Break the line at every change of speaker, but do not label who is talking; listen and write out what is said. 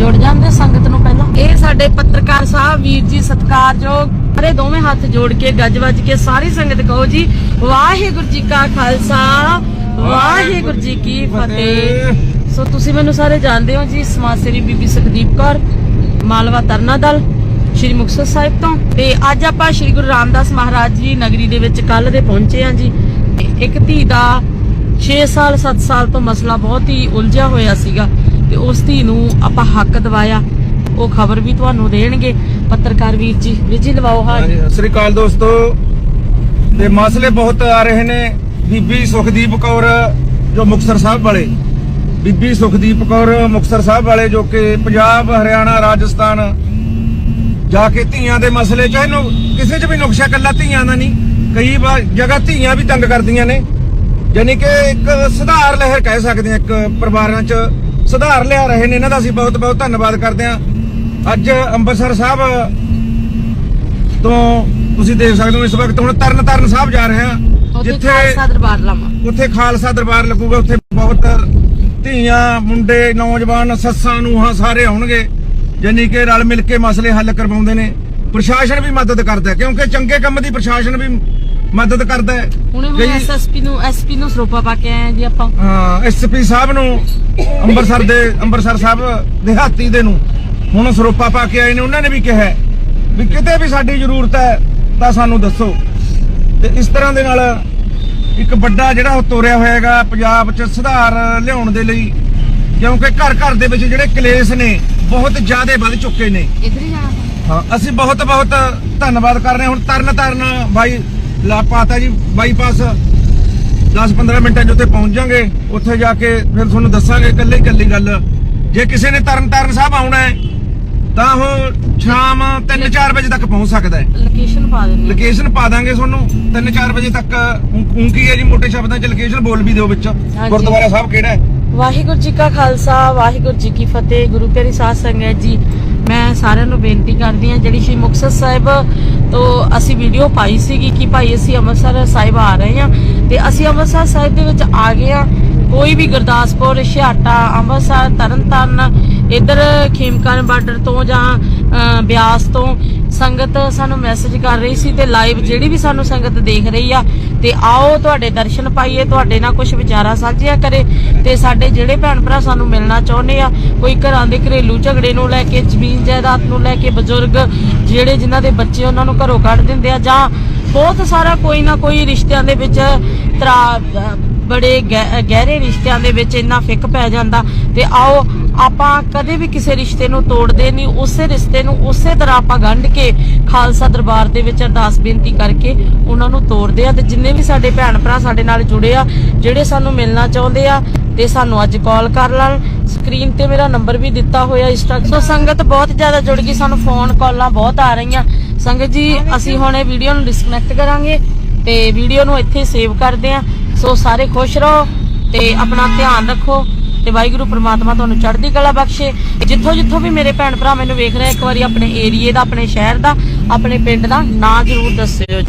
ਜੁੜ ਜਾਂਦੇ ਸੰਗਤ ਨੂੰ ਪਹਿਲਾਂ। ਇਹ ਸਾਡੇ ਪੱਤਰਕਾਰ ਸਾਹਿਬ, ਵੀਰ ਜੀ ਸਤਿਕਾਰਯੋਗ ਸਾਰੇ ਦੋਵੇਂ ਹੱਥ ਜੋੜ ਕੇ, ਗੱਜ ਵੱਜ ਕੇ ਸਾਰੀ ਸੰਗਤ ਕਹੋ ਜੀ, ਵਾਹਿਗੁਰੂ ਜੀ ਕਾ ਖਾਲਸਾ, ਵਾਹਿਗੁਰੂ ਜੀ ਕੀ ਫਤਿਹ। ਸੋ ਤੁਸੀਂ ਮੈਨੂੰ ਸਾਰੇ ਜਾਣਦੇ ਹੋ ਜੀ, ਸਮਾਜ ਸੇਵੀ ਬੀਬੀ ਸੁਖਦੀਪ ਕੌਰ, ਮਾਲਵਾ ਤਰਨਾ ਦਲ, ਸ਼੍ਰੀ ਮੁਕਤਸਰ ਸਾਹਿਬ ਤੋਂ। ਤੇ ਅੱਜ ਆਪਾਂ ਸ਼੍ਰੀ ਗੁਰੂ ਰਾਮਦਾਸ ਮਹਾਰਾਜ ਜੀ ਨਗਰੀ ਦੇ ਵਿੱਚ ਕੱਲ ਦੇ ਪਹੁੰਚੇ ਆ ਜੀ। ਤੇ ਇੱਕ ਧੀ ਦਾ 6 ਸਾਲ 7 ਸਾਲ ਤੋਂ ਮਸਲਾ ਬਹੁਤ ਹੀ ਉਲਝਿਆ ਹੋਇਆ ਸੀਗਾ। ਤੇ ਉਸ ਧੀ ਨੂੰ ਆਪਾਂ ਹੱਕ ਦਿਵਾਇਆ। ਉਹ ਖਬਰ ਵੀ ਤੁਹਾਨੂੰ ਦੇਣਗੇ। ਪੱਤਰਕਾਰ ਵੀਰ ਜੀ ਵੀਰ ਜੀ ਲਵਾਓ ਹਾਂ
ਸਤਿ ਸ੍ਰੀ ਅਕਾਲ ਦੋਸਤੋ। ਤੇ ਮਸਲੇ ਬਹੁਤ ਆ ਰਹੇ ਨੇ। ਬੀਬੀ ਸੁਖਦੀਪ ਕੌਰ, ਜੋ ਮੁਕਤਸਰ ਸਾਹਿਬ ਵਾਲੇ। ਬੀਬੀ ਸੁਖਦੀਪ ਕੌਰ ਮੁਕਤਸਰ ਸਾਹਿਬ ਵਾਲੇ, ਜੋ ਕਿ ਪੰਜਾਬ, ਹਰਿਆਣਾ, ਰਾਜਸਥਾਨ ਜਾ ਕੇ ਧੀਆਂ ਦੇ ਮਸਲੇ ਚਾਹੇ ਕਿਸੇ 'ਚ ਵੀ ਨੁਕਸ਼ਾ ਕੱਲਾ ਧੀਆਂ ਦਾ ਨਹੀਂ। ਕਈ ਵਾਰ ਜਗ੍ਹਾ ਧੀਆਂ ਵੀ ਤੰਗ ਕਰਦੀਆਂ ਨੇ। ਯਾਨੀ ਕਿ ਇੱਕ ਸੁਧਾਰ ਲਹਿਰ ਕਹਿ ਸਕਦੇ ਹਾਂ, ਇੱਕ ਪਰਿਵਾਰਾਂ 'ਚ ਸੁਧਾਰ ਲਿਆ ਰਹੇ ਨੇ ਇਹਨਾਂ ਦਾ ਅਸੀਂ ਬਹੁਤ ਬਹੁਤ ਧੰਨਵਾਦ ਕਰਦੇ ਹਾਂ। ਅੱਜ ਅੰਮ੍ਰਿਤਸਰ ਸਾਹਿਬ ਤੋਂ ਤੁਸੀਂ ਦੇਖ ਸਕਦੇ ਹੋ ਇਸ ਵਕਤ ਹੁਣ ਤਰਨ ਤਾਰਨ ਸਾਹਿਬ ਜਾ ਰਹੇ ਹਾਂ
ਉੱਥੇ ਖਾਲਸਾ ਦਰਬਾਰ ਲਾਵਾਂ।
ਉੱਥੇ ਖਾਲਸਾ ਦਰਬਾਰ ਲੱਗੂਗਾ ਉੱਥੇ ਬਹੁਤ ਧੀਆਂ ਮੁੰਡੇ ਨੌਜਵਾਨ ਸੱਸਾਂ ਨੂੰਹਾਂ ਸਾਰੇ ਆਉਣਗੇ ਯਾਨੀ ਕਿ ਰਲ ਮਿਲ ਕੇ ਮਸਲੇ ਹੱਲ ਕਰਵਾਉਂਦੇ ਨੇ। ਪ੍ਰਸ਼ਾਸਨ ਵੀ ਮਦਦ ਕਰਦਾ ਹੈ, ਕਿਉਂਕਿ ਚੰਗੇ ਕੰਮ ਦੀ ਪ੍ਰਸ਼ਾਸਨ ਵੀ ਮਦਦ ਕਰਦਾ ਹੈ।
ਹੁਣੇ ਹੁਣ
ਕਈ-
ਐਸਐਸਪੀ ਨੂੰ ਐਸਪੀ ਨੂੰ ਸਰੋਪਾ ਪਾ ਕੇ ਆਏ ਜੀ ਆਪਾਂ।
ਹਾਂ ਐਸਪੀ ਸਾਹਿਬ ਨੂੰ ਅੰਮ੍ਰਿਤਸਰ ਦੇ ਅੰਮ੍ਰਿਤਸਰ ਸਾਹਿਬ ਦਿਹਾਤੀ ਦੇ ਨੂੰ ਹੁਣ ਸਰੋਪਾ ਪਾ ਕੇ ਆਏ ਨੇ। ਉਹਨਾਂ ਨੇ ਵੀ ਕਿਹਾ ਹੈ ਵੀ ਕਿਤੇ ਵੀ ਸਾਡੀ ਜ਼ਰੂਰਤ ਹੈ ਤਾਂ ਸਾਨੂੰ ਦੱਸੋ। ਤੇ ਇਸ ਤਰ੍ਹਾਂ ਦੇ ਨਾਲ ਇੱਕ ਵੱਡਾ ਜਿਹੜਾ ਉਹ ਤੋਰਿਆ ਹੋਇਆਗਾ ਪੰਜਾਬ 'ਚ ਸੁਧਾਰ ਲਿਆਉਣ ਦੇ ਲਈ ਕਿਉਂਕਿ ਘਰ ਘਰ ਦੇ ਵਿੱਚ ਜਿਹੜੇ ਕਲੇਸ਼ ਨੇ ਬਹੁਤ ਜ਼ਿਆਦਾ ਵੱਧ ਚੁੱਕੇ ਨੇ।
ਇਧਰ ਹੀ ਜਾਣਾ।
ਹਾਂ ਅਸੀਂ ਬਹੁਤ ਬਹੁਤ ਧੰਨਵਾਦ ਕਰ ਰਹੇ ਹਾਂ। ਹੁਣ ਤਰਨ ਤਾਰਨ ਬਾਈ ਲਾਪਾਤਾ ਜੀ ਬਾਈਪਾਸ 10-15 ਮਿੰਟਾਂ 'ਚ ਉੱਥੇ ਪਹੁੰਚ ਜਾਾਂਗੇ। ਉੱਥੇ ਜਾ ਕੇ ਫਿਰ ਤੁਹਾਨੂੰ ਦੱਸਾਂਗੇ ਇਕੱਲੇ ਇਕੱਲੀ ਗੱਲ। ਜੇ ਕਿਸੇ ਨੇ ਤਰਨ ਤਾਰਨ ਸਾਹਿਬ ਆਉਣਾ ਹੈ ਤਾਂ ਉਹ ਸ਼ਾਮ 3-4 ਵਜੇ ਤੱਕ ਪਹੁੰਚ ਸਕਦਾ ਹੈ।
ਲੋਕੇਸ਼ਨ ਪਾ ਦਿੰਦੇ
ਲੋਕੇਸ਼ਨ ਪਾ ਦਾਂਗੇ ਤੁਹਾਨੂੰ। 3-4 ਵਜੇ ਤੱਕ ਊਂ ਕੀ ਹੈ ਜੀ ਮੋٹے ਸ਼ਬਦਾਂ 'ਚ ਲੋਕੇਸ਼ਨ ਬੋਲ ਵੀ ਦਿਓ ਵਿੱਚ। ਗੁਰਦੁਆਰਾ ਸਾਹਿਬ ਕਿਹੜਾ ਹੈ?
ਵਾਹਿਗੁਰੂ ਜੀ ਕਾ ਖਾਲਸਾ ਵਾਹਿਗੁਰੂ ਜੀ ਕੀ ਫਤਿਹ। ਗੁਰੂ ਪਿਆਰੀ ਸਾਧ ਸੰਗਤ ਜੀ ਮੈਂ ਸਾਰਿਆਂ ਨੂੰ ਬੇਨਤੀ ਕਰਦੀ ਹਾਂ ਜਿਹੜੀ ਸ਼੍ਰੀ ਮੁਕਤਸਰ ਸਾਹਿਬ ਤੋਂ ਅਸੀਂ ਵੀਡੀਓ ਪਾਈ ਸੀਗੀ ਕਿ ਭਾਈ ਅਸੀਂ ਅੰਮ੍ਰਿਤਸਰ ਸਾਹਿਬ ਆ ਰਹੇ ਹਾਂ ਤੇ ਅਸੀਂ ਅੰਮ੍ਰਿਤਸਰ ਸਾਹਿਬ ਦੇ ਵਿੱਚ ਆ ਗਏ ਹਾਂ। ਕੋਈ ਵੀ ਗੁਰਦਾਸਪੁਰ ਛਿਆਟਾ ਅੰਮ੍ਰਿਤਸਰ ਤਰਨਤਾਰਨ ਇਧਰ ਖੇਮਕਰਨ ਬਾਰਡਰ ਤੋਂ ਜਾਂ ਅ, ਬਿਆਸ ਤੋਂ ਸੰਗਤ ਸਾਨੂੰ ਮੈਸੇਜ ਕਰ ਰਹੀ ਸੀ ਤੇ ਲਾਈਵ ਜਿਹੜੀ ਵੀ ਸਾਨੂੰ ਸੰਗਤ ਦੇਖ ਰਹੀ ਆ, ਤੇ ਆਓ ਤੁਹਾਡੇ ਦਰਸ਼ਨ ਪਾਈਏ, ਤੁਹਾਡੇ ਨਾਲ ਕੁਝ ਵਿਚਾਰਾ ਸਾਂਝਿਆ ਕਰੇ ਤੇ ਸਾਡੇ ਜਿਹੜੇ ਭੈਣ ਭਰਾ ਸਾਨੂੰ ਮਿਲਣਾ ਚਾਹੁੰਦੇ ਆ, ਕੋਈ ਘਰਾਂ ਦੇ ਘਰੇਲੂ ਝਗੜੇ ਨੂੰ ਲੈ ਕੇ, ਜ਼ਮੀਨ ਜਾਇਦਾਦ ਨੂੰ ਲੈ ਕੇ ਬਜ਼ੁਰਗ ਜਿਹੜੇ ਜਿਨ੍ਹਾਂ ਦੇ ਬੱਚੇ ਉਹਨਾਂ ਨੂੰ ਘਰੋਂ ਕੱਢ ਦਿੰਦੇ ਆ ਜਾਂ ਬਹੁਤ ਸਾਰਾ ਕੋਈ ਨਾ ਕੋਈ ਰਿਸ਼ਤਿਆਂ ਦੇ ਵਿੱਚ ਤਰਾ ਬੜੇ ਗਹਿ- ਗਹਿਰੇ ਰਿਸ਼ਤਿਆਂ ਦੇ ਵਿੱਚ ਇੰਨਾ ਫਿੱਕ ਪੈ ਜਾਂਦਾ ਤੇ ਆਓ ਆਪਾਂ ਕਦੇ ਵੀ ਕਿਸੇ ਰਿਸ਼ਤੇ ਨੂੰ ਤੋੜਦੇ ਨਹੀਂ, ਉਸੇ ਰਿਸ਼ਤੇ ਨੂੰ ਉਸੇ ਤਰ੍ਹਾਂ ਆਪਾਂ ਗੰਢ ਕੇ ਖਾਲਸਾ ਦਰਬਾਰ ਦੇ ਵਿੱਚ ਅਰਦਾਸ ਬੇਨਤੀ ਕਰਕੇ ਉਹਨਾਂ ਨੂੰ ਤੋੜਦੇ ਆ ਤੇ ਜਿੰਨੇ ਵੀ ਸਾਡੇ ਭੈਣ ਭਰਾ ਸਾਡੇ ਨਾਲ ਜੁੜੇ ਆ, ਜਿਹੜੇ ਸਾਨੂੰ ਮਿਲਣਾ ਚਾਹੁੰਦੇ ਆ ਤੇ ਸਾਨੂੰ ਅੱਜ ਕਾਲ ਕਰ ਲੈਣ। ਸਕਰੀਨ ਤੇ ਮੇਰਾ ਨੰਬਰ ਵੀ ਦਿੱਤਾ ਹੋਇਆ ਇੰਸਟਾ ਸੋ ਸੰਗਤ ਬਹੁਤ ਜ਼ਿਆਦਾ ਜੁੜ ਗਈ, ਸਾਨੂੰ ਫੋਨ ਕਾਲਾਂ ਬਹੁਤ ਆ ਰਹੀਆਂ। ਸੰਗਤ ਜੀ, ਅਸੀਂ ਹੁਣ ਇਹ ਵੀਡੀਓ ਨੂੰ ਡਿਸਕਨੈਕਟ ਕਰਾਂਗੇ ਤੇ ਵੀਡੀਓ ਨੂੰ ਇੱਥੇ ਸੇਵ ਕਰਦੇ ਆ ਸੋ ਸਾਰੇ ਖੁਸ਼ ਰਹੋ ਤੇ ਆਪਣਾ ਧਿਆਨ ਰੱਖੋ ਤੇ ਵਾਹਿਗੁਰੂ ਪ੍ਰਮਾਤਮਾ ਤੁਹਾਨੂੰ ਚੜ੍ਹਦੀ ਕਲਾ ਬਖਸ਼ੇ। ਜਿੱਥੋਂ ਜਿੱਥੋਂ ਵੀ ਮੇਰੇ ਭੈਣ ਭਰਾ ਮੈਨੂੰ ਵੇਖ ਰਹੇ ਇੱਕ ਵਾਰੀ ਆਪਣੇ ਏਰੀਏ ਦਾ, ਆਪਣੇ ਸ਼ਹਿਰ ਦਾ, ਆਪਣੇ ਪਿੰਡ ਦਾ ਨਾਂ ਜ਼ਰੂਰ ਦੱਸਿਓ।